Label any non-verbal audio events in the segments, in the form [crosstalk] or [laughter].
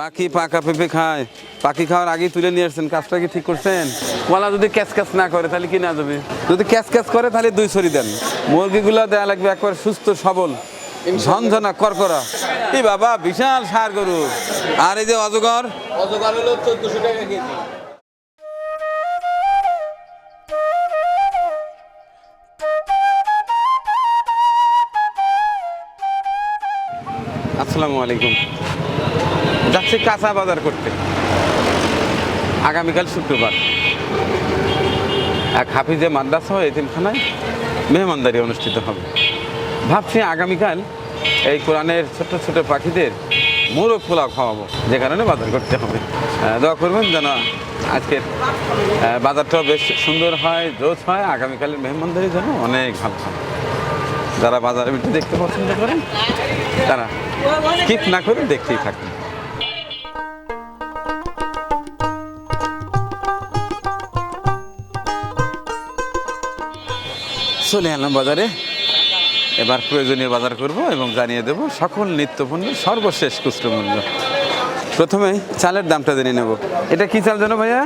পাখি পাকা পেঁপে খায়। পাখি খাওয়ার আগেই তুলে নিয়ে আসছেন। কাজটা কি ঠিক করছেন? কলা যদি ক্যাচ ক্যাচ না করে তাহলে কি না যাবে? যদি ক্যাচ ক্যাচ করে তাহলে দুই ছড়ি দেন। মুরগিগুলো দেয়া লাগবে একবার সুস্থ সবল ঝনঝনা করকরা এই বাবা বিশাল সার গরু। আর এই যে অজগর? অজগর হলো চোদ্দশো টাকা কেজি। আসসালামু আলাইকুম। যাচ্ছি কাঁচা বাজার করতে। আগামীকাল শুক্রবার। এক হাফিজে মাদ্রাসা ও এতিমখানায় মেহমানদারি অনুষ্ঠিত হবে। ভাবছি আগামীকাল এই কোরআনের ছোট ছোট পাখিদের মোরগ পোলাও খাওয়াবো। যে কারণে বাজার করতে হবে। দোয়া করবেন যেন আজকের বাজারটাও বেশ সুন্দর হয়, জোশ হয়। আগামীকালের মেহমানদারি যেন অনেক ভালো হয়। যারা বাজারের ভিতরে দেখতে পছন্দ করেন তারা স্কিপ না করে দেখতেই থাকুন। চলে এলাম বাজারে। এবার প্রয়োজনীয় বাজার করব এবং জানিয়ে দেব সকল নিত্যপণ্যের সর্বশেষ খুচরো মূল্য। প্রথমে চালের দামটা জেনে নেব। এটা কি চাল জানো ভাইয়া?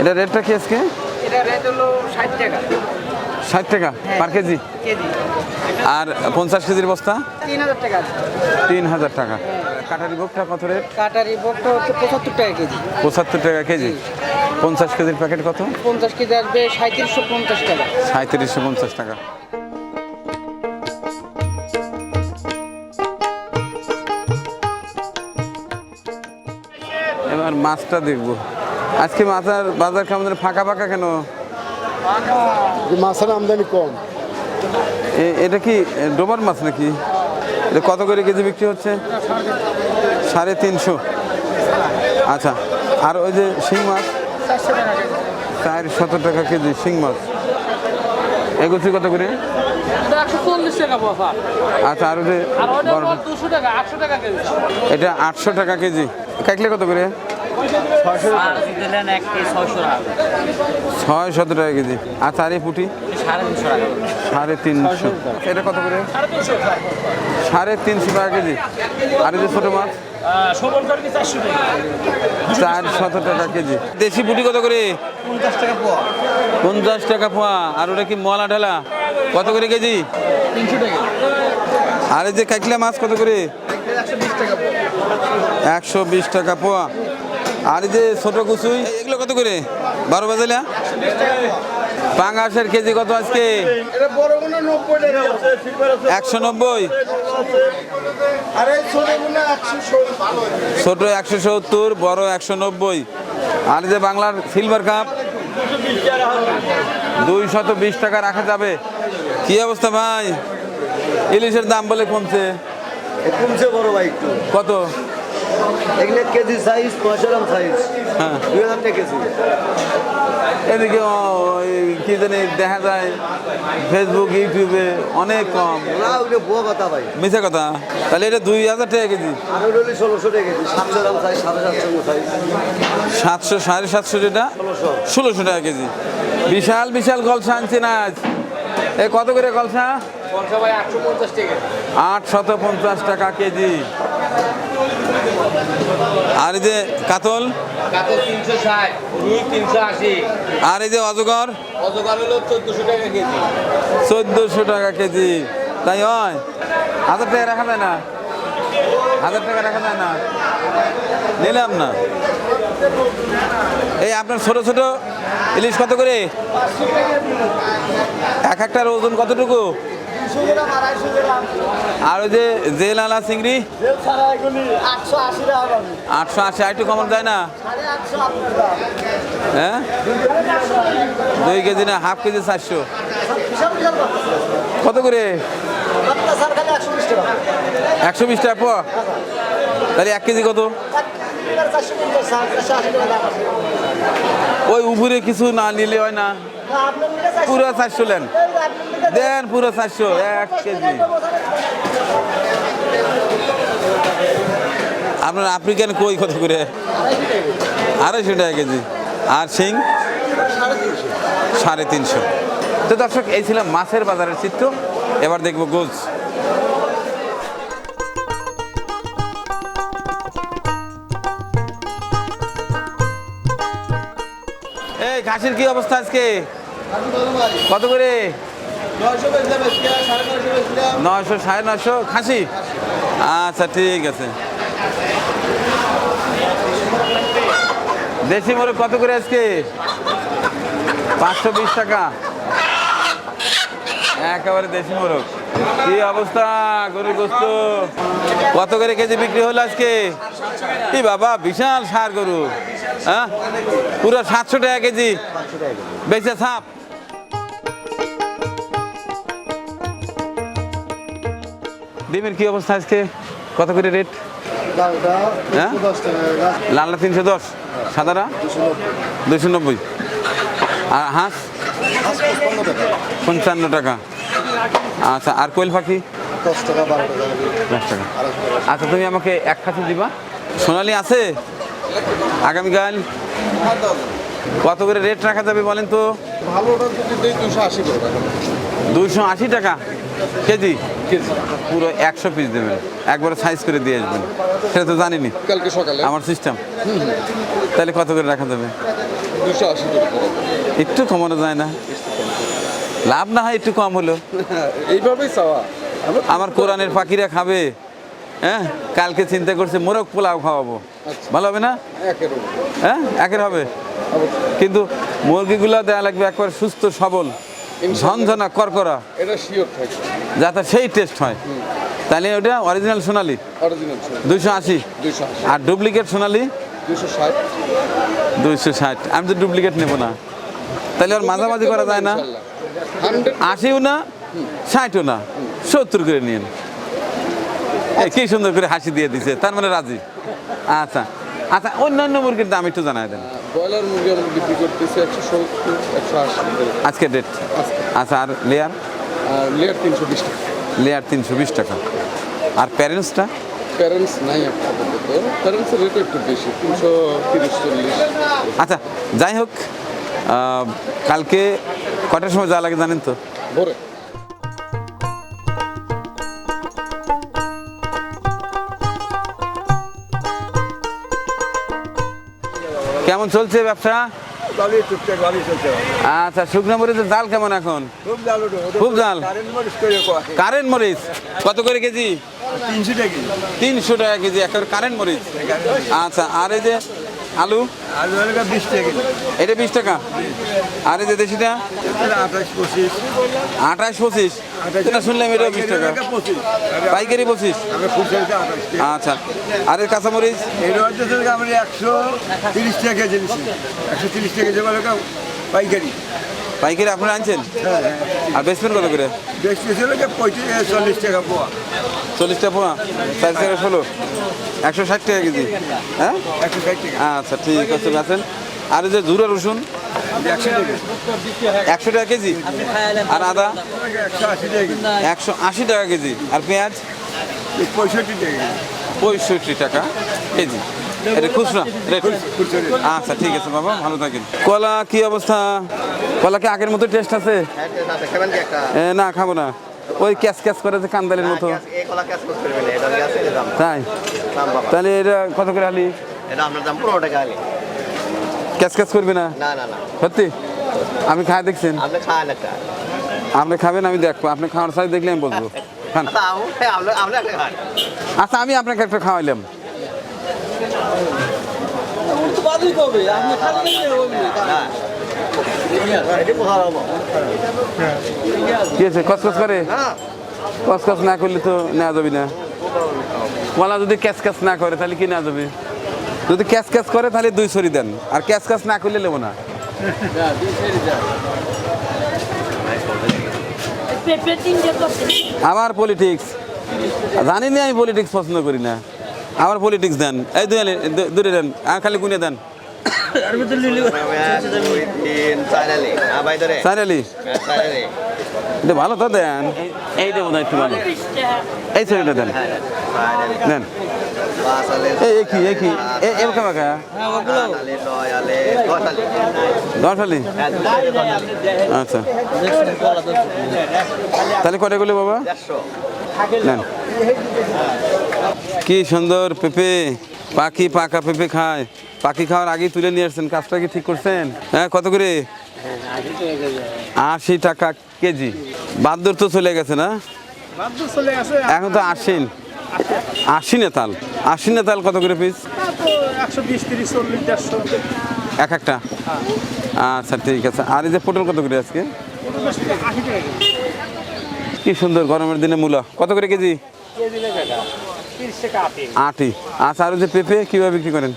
এটা রেটটা কি আজকে? এটা রেট হলো ষাট টাকা। ষাট টাকা পার কেজি? কেজি। আর পঞ্চাশ কেজির বস্তা? তিন হাজার টাকা। কাটারি ভোগটা কত রেট? কাটারি বকটা হচ্ছে পঁচাত্তর টাকা কেজি। পঁচাত্তর টাকা কেজি। পঞ্চাশ কেজির প্যাকেট কত? পঞ্চাশ কেজি আসবে সাঁত্রিশশো পঞ্চাশ টাকা। সাঁত্রিশশো পঞ্চাশ টাকা। এবার মাছটা দেখব। আজকে মাছের বাজার কেমন? ফাঁকা ফাঁকা কেন? মাছের আমদানি কম। এ- এটা কি ডোবার মাছ নাকি? এটা কত করে কেজি বিক্রি হচ্ছে? সাড়ে তিনশো। আচ্ছা আর ওই যে শিং মাছ? চার শত টাকা কেজি শিং মাছ। এগুছি কত করে? আচ্ছা আর ওই যে এটা আটশো টাকা কেজি। কাটলে কত করে? দিলেন একটি ছয়শো টাকা। ছয় শত টাকা কেজি। আর এই পুটি? সাড়ে তিনশো এটা কত করে? সাড়ে তিনশো টাকা কেজি। আর যে ছোটো মাছ? চার শত টাকা কেজি। দেশি পুটি কত করে? পঞ্চাশ টাকা পোয়া। পঞ্চাশ টাকা পোয়া আর ওটা কি মলা ঢালা? কত করে কেজি? তিনশো টাকা। আর এই যে কাইকলা মাছ কত করে? একশো বিশ টাকা পোয়া। আর যে ছোট কুচুই এগুলো কত করে? বারো বাজাইলা পাঙ্গাসের কেজি কত আজকে? একশো নব্বই। ছোট একশো সত্তর বড় একশো নব্বই। আর যে বাংলার সিলভার কাপ দুই শত বিশ টাকা রাখা যাবে। কি অবস্থা ভাই? ইলিশের দাম বলে কমছে। কমছে বড় ভাই কত? এগুলো কেজি সাইজ পয়সা গ্রাম সাইজ হ্যাঁ। দুই হাজার টাকা কেজি। এদিকে ওই কি জানি দেখা যায় ফেসবুক ইউটিউবে অনেক কম। না ওগুলো বুয়া কথা ভাই। মিশা কথা? তাহলে এটা দুই হাজার টাকা কেজি। আর ওগুলো হলে ষোলোশো টাকা কেজি। সাতশো গ্রাম সাইজ সাড়ে সাতশো সাইজ সাতশো সাড়ে সাতশো যেটা? ষোলোশো। টাকা কেজি। বিশাল বিশাল কলসা আনছি না আজ। এ কত করে কলসা পঞ্চা ভাই আটশো পঞ্চাশ টাকা। আট শত পঞ্চাশ টাকা কেজি। আর এই যে কাতল? কাতল তিনশো ষাট রুই তিনশো আশি। আর এই যে অজগর? অজগর হলো চোদ্দশো টাকা কেজি। চোদ্দশো টাকা কেজি। তাই হয়? হাজার টাকা রাখা যায় না? হাজার টাকা রাখা যায় না? নিলাম না। এই আপনার ছোট ছোট ইলিশ কত করে? এক একটার ওজন কতটুকু? আর ওই যে জেল আলা চিংড়ি আটশো আশি আরেকটু কমন যায় না? হ্যাঁ? দুই কেজি না হাফ কেজি চারশো। কত করে? একশো বিশ টাকা। পোয়া। তাহলে এক কেজি কত? ওই উপরে কিছু না নিলে হয় না। পুরো চারশো নেন দেন পুরো চারশো, এক কেজি। আপনার আফ্রিকান কই কত করে? আড়াইশো টাকা কেজি। আর সিং সাড়ে তিনশো। তো দর্শক, এই ছিল মাছের বাজারের চিত্র। এবার দেখব গোজ। এই ঘাসের কি অবস্থা আজকে? কত করে? নয়শো সাড়ে নয়শো নয়শো খাসি? আচ্ছা ঠিক আছে। দেশি মোরগ কত করে আজকে? পাঁচশো বিশ টাকা। একেবারে দেশি মোরগ। কি অবস্থা গরুর গোস্ত? কত করে কেজি বিক্রি হলো আজকে? কি বাবা বিশাল সার গরু। হ্যাঁ? পুরো সাতশো টাকা কেজি। বেঁচে ছাপ ডিমের কি অবস্থা আজকে? কত করে রেট লালটা হ্যাঁ? দশ লালটা তিনশো দশ। সাদাটা? দুশো নব্বই। আর হাঁস? পঞ্চান্ন টাকা। আচ্ছা আর কোয়েল পাখি? দশ টাকা, বারো টাকা, দশ আচ্ছা তুমি আমাকে এক খাসি দিবা। সোনালি আছে? আগামীকাল? কত করে রেট রাখা যাবে বলেন তো? দুশো আশি টাকা। দুইশো আশি টাকা কেজি? পুরো একশো পিস দেবেন। একবার সাইজ করে দিয়ে আসবেন। সেটা তো জানিনি। কালকে সকালে। আমার সিস্টেম তাহলে কত করে রাখা যাবে? দুশো আশি একটু কমানো যায় না। লাভ না হয় একটু কম হলো [laughs] এইভাবেই চাওয়া। আমার কোরআনের পাখিরা খাবে। হ্যাঁ? কালকে চিন্তা করছে মোরগ পোলাও খাওয়াবো। ভালো হবে না? হ্যাঁ? একের হবে। কিন্তু মুরগিগুলো দেওয়া লাগবে একবার সুস্থ সবল। ঝনঝনা করকরা। এটা শিওর থাকে। যাতে সেই টেস্ট হয়। তাহলে ওটা অরিজিনাল সোনালি? অরিজিনাল দুইশো আশি। আর ডুপ্লিকেট সোনালি? দুশো ষাট। দুইশো ষাট। আমি তো ডুপ্লিকেট নেব না। তাহলে আর মাঝামাঝি করা যায় না? আশিও না ষাটও না? সত্তর করে নিন এই কি সুন্দর করে হাসি দিয়ে দিছে। তার মানে রাজি। আচ্ছা। আচ্ছা অন্যান্য মুরগির দাম একটু জানাই দেন। ব্রয়লার মুরগি আমরা বিক্রি করতেছি একশো সত্তর একশো আশি আজকে ডেট আচ্ছা আর লেয়ার আর লেয়ার তিনশো বিশ টাকা। লেয়ার তিনশো বিশ টাকা। আর প্যারেন্টসটা প্যারেন্টস নাই আপাতত প্যারেন্টসের রেট একটু বেশি তিনশো তিরিশ চল্লিশ। আচ্ছা যাই হোক কালকে কটার সময় যাওয়া লাগে জানেন তো? ভোরে। কেমন চলছে ব্যবসা? আচ্ছা শুকনো মরিচের দাল কেমন এখন? খুব জাল কারেন্ট মরিচ কত করে কেজি? তিনশো টাকা তিনশো টাকা কেজি একেবারে কারেন্ট মরিচ। আচ্ছা আর এই যে আলু? আলু গেলে বিশ টাকা। এটা বিশ টাকা? আর এই যে দেশিটা? আঠাশ পঁচিশ। আঠাশ পঁচিশ? এটা শুনলাম এটা বিশ টাকা। পাইকারি পঁচিশ? আচ্ছা। আর এর কাঁচামরিচ? এটা হচ্ছে একশো তিরিশ টাকা জিনিস একশো তিরিশ টাকা পাইকারি। পাইকারি আপনারা আনছেন? আর বেসমেন্ট কত করে? চল্লিশ টাকা পোয়া। পোয়া? চার টাকা ষোলো? একশো ষাট টাকা কেজি? হ্যাঁ? একশো ষাট টাকা। আচ্ছা ঠিক আছে আছেন? আর যে জুরা রসুন? একশো টাকা। কেজি? আর আদা? একশো আশি টাকা কেজি। আর পেঁয়াজ? পঁয়ষট্টি টাকা কেজি। পঁয়ষট্টি টাকা কেজি। এটা খুচরা আচ্ছা ঠিক আছে বাবা ভালো থাকেন। কলা কি অবস্থা? কলা কি আগের মতো টেস্ট আছে? খাবেন কি একটা? এ, না খাব না। ওই ক্যাশ ক্যাশ করে যে কান্দালের মতো। তাই? তাহলে এটা কত করে আলি? ক্যাশ ক্যাশ করবি না? না না না। সত্যি? আমি খাই দেখছেন। আপনি খান একটা। আপনি খাবেন আমি দেখব। আপনি খাওয়ার সাথে দেখলে আমি বলব। খান। আচ্ছা আপনি আপনি আপনি আচ্ছা আমি আপনাকে একটা খাওয়াইলাম। হ্যাঁ। হব কি আছে? কসকস করে? কসকস না করলে তো নেওয়া যাবে না। কলা যদি ক্যাশ ক্যাশ না করে, তাহলে কি নেওয়া যাবে? যদি ক্যাশ ক্যাশ করে, তাহলে দুই সরি দেন। আর ক্যাশ ক্যাশ না করলে নেব না। আমার পলিটিক্স জানি না আমি পলিটিক্স পছন্দ করি না। আমার পলিটিক্স দেন। এই দূরে দেন। আর খালি গুনে দেন। ভালো তো দেন। এইটা বোধ হয় একটু ভালো। এই সরিটা দেন। দেন। এই এই এই এই হ্যাঁ দশ আলি। আচ্ছা। তাহলে কটা গুলো বাবা? নেন কি সুন্দর পেঁপে। পাখি পাকা পেঁপে খায়। পাখি খাওয়ার আগেই তুলে নিয়ে আসছেন। কাজটা কি ঠিক করছেন? হ্যাঁ কত করে? আশি টাকা কেজি। বাদ্দর তো চলে গেছে না? এখন তো আশিন আশি নেতাল আশি নেতাল কত করে পিস এক একটা? আচ্ছা ঠিক আছে। আর এই যে পটল কত করে আজকে? কি সুন্দর গরমের দিনে মূলা। কত করে কেজি? আটি। আচ্ছা আর যে পেঁপে কীভাবে বিক্রি করেন?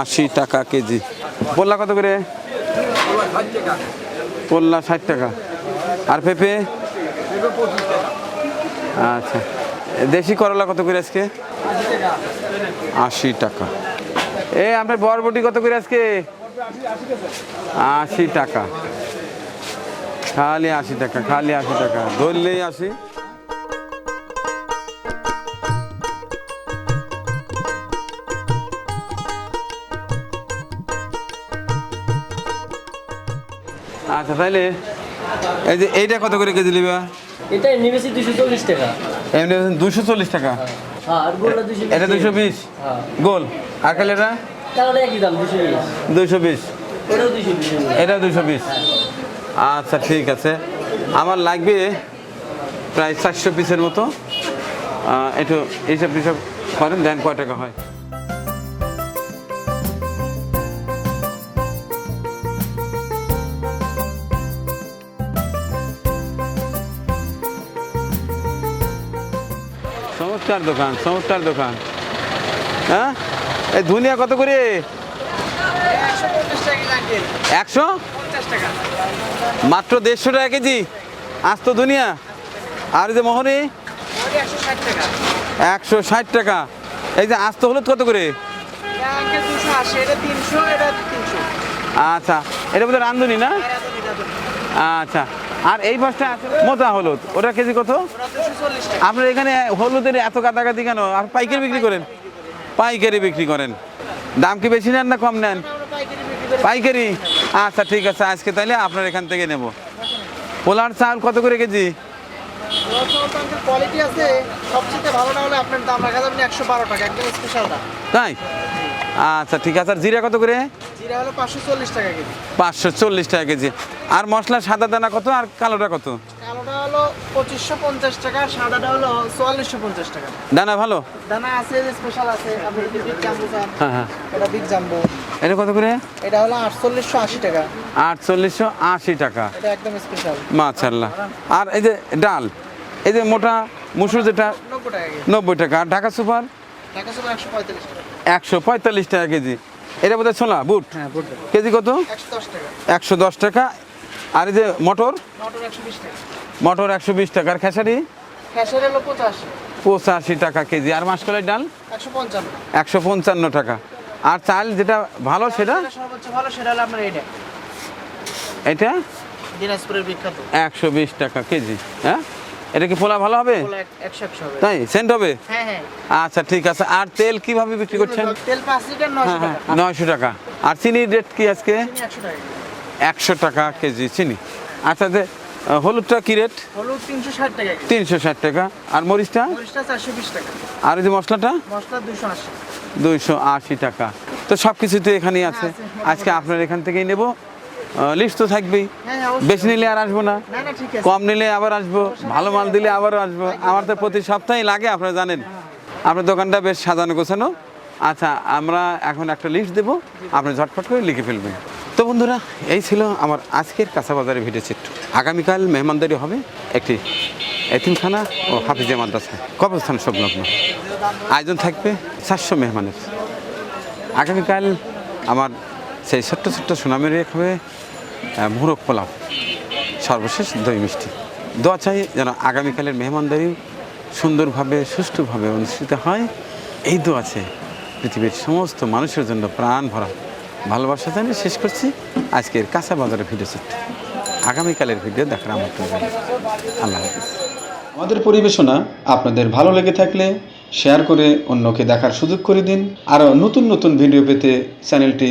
আশি টাকা কেজি। পোল্লা কত করে? পোল্লা ষাট টাকা। আর পেঁপে? আচ্ছা। দেশি করলা কত করে আজকে? আশি টাকা। এ আপনার বরবটি কত করে আজকে? আশি টাকা। খালি আশি টাকা খালি আশি টাকা। ধরলেই আসি আচ্ছা তাইলে এই যে এইটা কত করে কেজি নিবা এটা নিবেছি দুশো চল্লিশ টাকা। এমনি দুশো চল্লিশ টাকা? হ্যাঁ দুশো এটা দুশো বিশ? হ্যাঁ। গোল? আর কালে এটা? দুশো বিশ। বিশ? বিশ। এটা দুশো বিশ? আচ্ছা ঠিক আছে। আমার লাগবে প্রায় চারশো পিসের মতো। একটু এইসব টিসব করেন দেন কয় টাকা হয়। চমৎকার দোকান চমৎকার দোকান। হ্যাঁ? এই ধুনিয়া কত করে? একশো? মাত্র দেড়শো টাকা কেজি? আজ তো দুনিয়া আর যে মোহনী? একশো ষাট টাকা। এই যে আস্ত হলুদ কত করে? আচ্ছা এটা বোধহয় রান্ধুনি না? আচ্ছা। আর এই আছে মোটা হলুদ। ওটা কেজি কত? আপনার এখানে হলুদের এত কাটাকাটি কেন? আর পাইকারি বিক্রি করেন? পাইকারি বিক্রি করেন। দাম কি বেশি নেন না কম নেন? পাইকারি। আচ্ছা ঠিক আছে, আজকে তাহলে আপনার এখান থেকে নেব। পোলার চাল কত করে কেজি? কোয়ালিটি আছে সবচেয়ে ভালোটা হলে আপনার দাম রাখা যাবে একশো বারো টাকা একদম স্পেশালটা তাই? আচ্ছা ঠিক আছে। আর জিরা কত করে? জিরা হলো পাঁচশো চল্লিশ টাকা কেজি। পাঁচশো চল্লিশ টাকা কেজি। আর মশলা সাদা দানা কত আর কালোটা কত? কালোটা হলো পঁচিশশো পঞ্চাশ টাকা সাদাটা হলো চুয়াল্লিশশো পঞ্চাশ টাকা। দানা ভালো? দানা আছে স্পেশাল আছে আপনি বিগ জাম্বো চান। হ্যাঁ হ্যাঁ। এটা বিগ জাম্বো। এটা কত করে? এটা হলো আটচল্লিশশো আশি টাকা। আটচল্লিশশো আশি টাকা। এটা একদম স্পেশাল মাশাল্লাহ আর এই যে ডাল? এই যে মোটা মুসুর যেটা নব্বই টাকা আর ঢাকা সুপার? একশো পঁয়তাল্লিশ টাকা। কেজি। এটা বোধহয় ছোলা বুট? হ্যাঁ কেজি কত? একশো দশ টাকা। আর এই যে মটর? মটর একশো বিশ টাকা। আর খেসারি? পঁচাশি। টাকা কেজি। আর মাসকলাই ডাল? একশো পঞ্চান্ন। টাকা। আর চাল যেটা ভালো সেটা? এটা? একশো বিশ টাকা কেজি। হ্যাঁ? এটা কি পোলা ভালো হবে? তাই? সেন্ট হবে? হ্যাঁ হ্যাঁ। আচ্ছা ঠিক আছে। আর তেল কীভাবে বিক্রি করছেন? হ্যাঁ নয়শো টাকা। আর চিনির রেট কি আজকে? একশো টাকা। কেজি চিনি। আচ্ছা যে হলুদটা কি রেট? হলুদ তিনশো ষাট টাকা তিনশো ষাট টাকা। আর মরিচটা? মরিচটা চারশো বিশ টাকা। আর এই যে মশলাটা? মশলা দুশো আশি। দুইশো আশি টাকা। তো সব কিছু তো এখানেই আছে। আজকে আপনার এখান থেকেই নেব। লিস্ট তো থাকবেই। হ্যাঁ হ্যাঁ। বেশি নিলে আর আসব না কম নিলে আবার আসব ভালো মাল দিলে আবারও আসব। আমার তো প্রতি সপ্তাহে লাগে আপনারা জানেন। আপনার দোকানটা বেশ সাজানো গোছানো। আচ্ছা আমরা এখন একটা লিস্ট দেবো। আপনি ঝটফট করে লিখে ফেলবেন। তো বন্ধুরা এই ছিল আমার আজকের কাঁচা বাজারের ভিডিও চিত্র। আগামীকাল মেহমানদারি হবে একটি এতিমখানা ও হাফিজে মাদ্রাসা কবরস্থান সংলগ্ন। আয়োজন থাকবে চারশো মেহমানের। আগামীকাল আমার সেই ছোট্ট ছোট্ট সুনামের হবে মুরগ পোলাও। সর্বশেষ দই মিষ্টি। দোয়া চাই যেন আগামীকালের মেহমানদারি সুন্দরভাবে, সুষ্ঠুভাবে অনুষ্ঠিত হয়। এই দোয়া আছে পৃথিবীর সমস্ত মানুষের জন্য প্রাণ ভরা ভালোবাসা জানিয়ে শেষ করছি আজকের কাঁচা বাজারের ভিডিও চিত্র আগামীকালের ভিডিও দেখার আমন্ত্রণ জানাই। আল্লাহ হাফিজ। আমাদের পরিবেশনা আপনাদের ভালো লেগে থাকলে শেয়ার করে অন্যকে দেখার সুযোগ করে দিন। আরও নতুন নতুন ভিডিও পেতে চ্যানেলটি